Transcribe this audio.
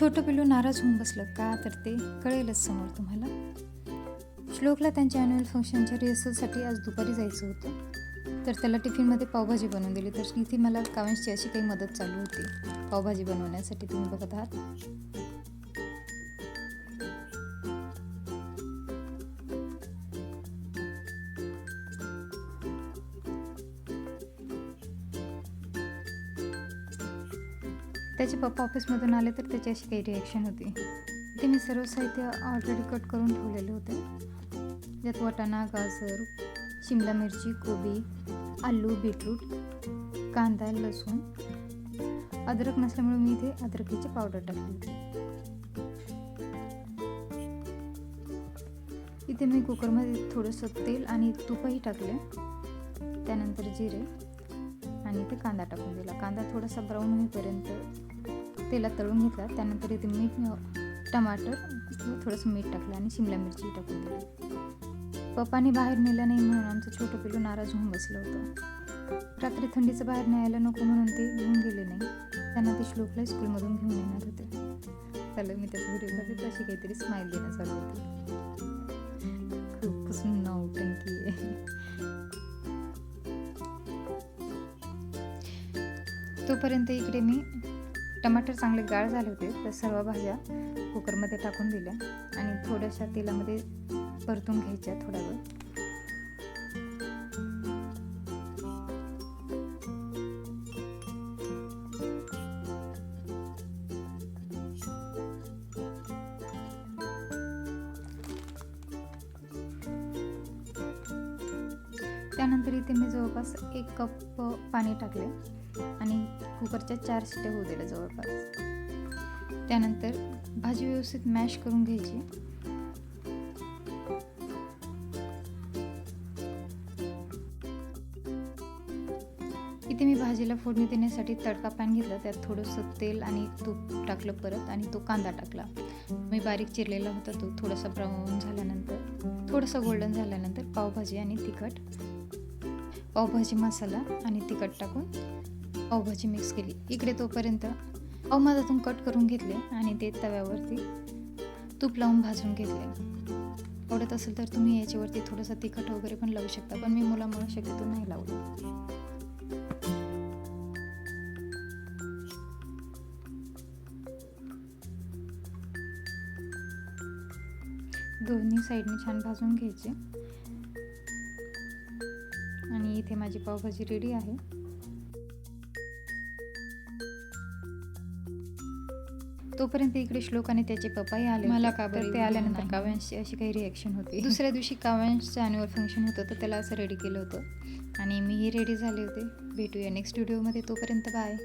छोटं पिल्लू नाराज होऊन बसलं. का? तर ते कळेलच समोर तुम्हाला. श्लोकला त्यांच्या ॲन्युअल फंक्शनच्या रिहर्सलसाठी आज दुपारी जायचं होतं. तर त्याला टिफिनमध्ये पावभाजी बनवून दिली. तर इथे मला कावंशची अशी काही मदत चालू होती. पावभाजी बनवण्यासाठी तुम्ही बघत आहात. त्याचे पप्पा ऑफिसमधून आले तर त्याची अशी काही रिॲक्शन होती. ते मी सर्व साहित्य ऑलरेडी कट करून ठेवलेले होते. ज्यात वाटाणा गाजर शिमला मिरची कोबी आलू बीटरूट कांदा लसूण अद्रक नसल्यामुळे मी इथे अद्रकीची पावडर टाकली. होती इथे मी कुकरमध्ये थोडंसं तेल आणि तुपही टाकले. त्यानंतर जिरे आणि इथे कांदा टाकून दिला. कांदा थोडासा ब्राऊन होईपर्यंत तेलात तळून घेतला. त्यानंतर इथे मीठ टमाटर थोडंसं मीठ टाकलं आणि शिमला मिरची टाकून दिली. पप्पानी बाहेर नेलं नाही म्हणून आमचं छोटं पिलू नाराज होऊन बसलं होतं. रात्री थंडीचं बाहेर न्यायला नको म्हणून ते घेऊन गेले नाही. त्यांना ते श्लोकला स्कूलमधून घेऊन येणार होते. चालेल मी त्याच्या व्हिडिओमध्ये तशी काहीतरी स्माईल देणं चालू होती. तोपर्यंत इकडे मी टमाटर चांगले गाळ झाले होते तर सर्व भाज्या कुकरमध्ये टाकून दिल्या आणि थोड्याशा तेलामध्ये परतून घ्यायच्या थोडा वेळ त्यानंतर इथे मी जवळपास एक कप पाणी टाकले आणि कुकरच्या चार शिट्या होऊ दिल्या जवळपास. त्यानंतर भाजी व्यवस्थित मॅश करून घ्यायची. इथे मी भाजीला फोडणी देण्यासाठी तडका पॅन घेतला त्यात थोडंसं तेल आणि तूप टाकलं परत आणि तो कांदा टाकला. मी बारीक चिरलेला होता तो थोडासा ब्राऊन झाल्यानंतर थोडंसं गोल्डन झाल्यानंतर पावभाजी आणि तिखट पावभाजी मसाला आणि तिखट टाकून पावभाजी मिक्स केली. इकडे तोपर्यंत पाव कट करून घेतले आणि ते तव्यावरती तूप लावून भाजून घेतले. आवडत असेल तर तुम्ही याच्यावरती थोडंसं तिखट वगैरे पण लावू शकता पण मी मुलामुळे शक्यतो नाही लावलं. दोन्ही साईडने छान भाजून घ्यायचे. आणि इथे माझी पावभाजी रेडी आहे. तोपर्यंत इकडे श्लोक आणि त्याचे पप्पाही आले मला का बरं ते आल्यानंतर काव्यांशी अशी काही रिॲक्शन होती. दुसऱ्या दिवशी काव्यांशचं ॲन्युअल फंक्शन होतं तर त्याला असं रेडी केलं होतं. आणि मीही रेडी झाले होते. भेटूया नेक्स्ट व्हिडिओमध्ये तोपर्यंत बाय